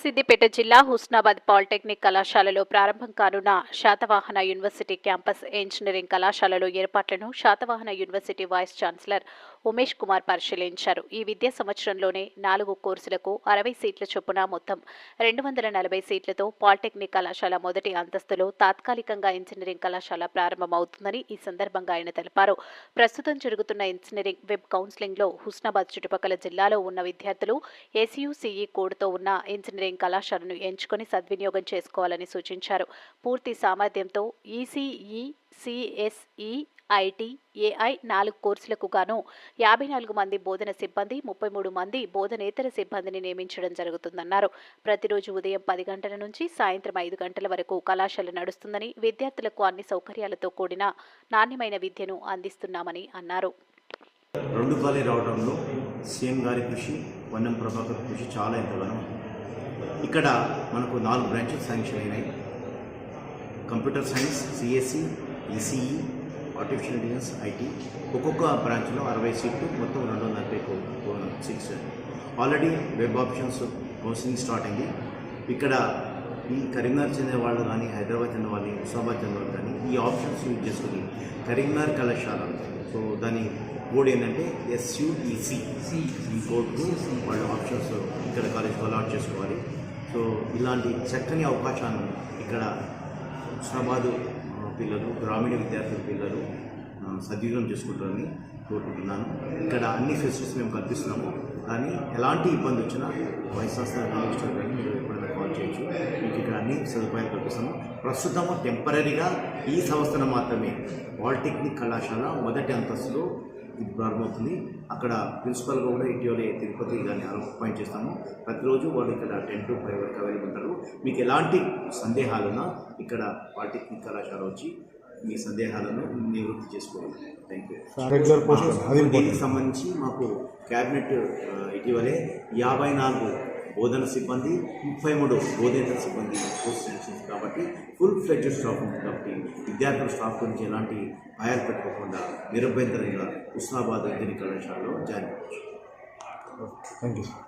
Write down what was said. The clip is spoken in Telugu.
సిద్దిపేట జిల్లా హుస్నాబాద్ పాలిటెక్నిక్ కళాశాలలో ప్రారంభం కానున్న శాతవాహన యూనివర్సిటీ క్యాంపస్ ఇంజనీరింగ్ కళాశాలలో ఏర్పాట్లను Satavahana university vice chancellor Umesh Kumar పరిశీలించారు. ఈ విద్యా సంవత్సరంలోనే నాలుగు కోర్సులకు అరవై సీట్ల చొప్పున మొత్తం రెండు వందల నలభై సీట్లతో పాలిటెక్నిక్ కళాశాల మొదటి అంతస్తులో తాత్కాలికంగా ఇంజనీరింగ్ కళాశాల ప్రారంభమవుతుందని ఈ సందర్భంగా ఆయన తెలిపారు. ప్రస్తుతం జరుగుతున్న ఇంజనీరింగ్ వెబ్ కౌన్సిలింగ్లో హుస్నాబాద్ చుట్టుపక్కల జిల్లాలో ఉన్న విద్యార్థులు ఏసీయూసీఈ కోడ్తో ఉన్న ఇంజనీరింగ్ కళాశాలను ఎంచుకొని సద్వినియోగం చేసుకోవాలని సూచించారు. పూర్తి సామర్థ్యంతో ఈసీఈ సిఎస్ఈ ఐటీ ఏఐ నాలుగు కోర్సులకు గాను యాభై నాలుగు మంది బోధన సిబ్బంది ముప్పై మూడు మంది బోధనేతర సిబ్బందిని నియమించడం జరుగుతుందన్నారు. ప్రతిరోజు ఉదయం పది గంటల నుంచి సాయంత్రం ఐదు గంటల వరకు కళాశాల నడుస్తుందని విద్యార్థులకు అన్ని సౌకర్యాలతో కూడిన నాణ్యమైన విద్యను అందిస్తున్నామని అన్నారు. రెండు రావడంలో సీఎం గారి కృషి వన్నం ప్రభాకర్ కృషి చాలా ఎంతగానో ఉంది. ఇక్కడ మనకు నాలుగు బ్రాంచెస్ శాంక్షన్ అయినాయి. Computer science CSC ECE artificial intelligence IT ఒక్కొక్క బ్రాంచ్లో అరవై సీట్లు మొత్తం రెండు వందల నలభై seats. Already web options counselling start అయింది. ఇక్కడ ఈ కరీంనగర్ చెందిన వాళ్ళు కానీ హైదరాబాద్ చెందిన వాళ్ళు హుస్నాబాద్ చెందిన వాళ్ళు కానీ ఈ ఆప్షన్స్ యూజ్ చేసుకుని కరీంనగర్ కళాశాల సో దాని కోడ్ ఏంటంటే ఎస్యుఈసి ఈ కోడ్కు వాళ్ళు ఆప్షన్స్ ఇక్కడ కాలేజ్కి అలాట్ చేసుకోవాలి. సో ఇలాంటి చక్కని అవకాశాన్ని ఇక్కడ హుస్నాబాదు పిల్లలు గ్రామీణ విద్యార్థుల పిల్లలు సద్వినియోగం చేసుకుంటారని కోరుకుంటున్నాను. ఇక్కడ అన్ని ఫెసిలిటీస్ మేము కల్పిస్తున్నాము. కానీ ఎలాంటి ఇబ్బంది వచ్చినా వైస్ ఛాన్సలర్ మినిస్టర్ కానీ మీరు ఎప్పుడైనా కాల్ చేయొచ్చు. అన్ని సదుపాయాలు కల్పిస్తాము. ప్రస్తుతము టెంపరీగా ఈ సంవత్సరం మాత్రమే పాలిటెక్నిక్ కళాశాల మొదటి అంతస్తులో ఇది ప్రారంభమవుతుంది. అక్కడ ప్రిన్సిపల్గా కూడా ఇటీవలే తిరుపతి దాన్ని అపాయింట్ చేస్తాము. ప్రతిరోజు వాళ్ళు ఇక్కడ టెన్ టు ఫైవ్ వరకు అవైలబుల్ ఉంటారు. మీకు ఎలాంటి సందేహాలున్నా ఇక్కడ పాలిటెక్నిక్ కళాశాల వచ్చి మీ సందేహాలను నివృత్తి చేసుకోవాలి థ్యాంక్ యూ దీనికి సంబంధించి మాకు క్యాబినెట్ ఇటీవలే యాభై నాలుగు బోధన సిబ్బంది ముప్పై మూడు బోధేతర సిబ్బంది పోస్ట్ శాంక్షన్స్ కాబట్టి ఫుల్ ఫ్లెడ్జ్ స్టాఫ్ ఉంది కాబట్టి విద్యార్థుల స్టాఫ్ గురించి ఎలాంటి భయాలు పెట్టుకోకుండా నిరభ్యంతరంగా ఉస్నాబాద్ ఇంజనీరింగ్ కళాశాలలో జాయిన్ అవ్వచ్చు. Thank you sir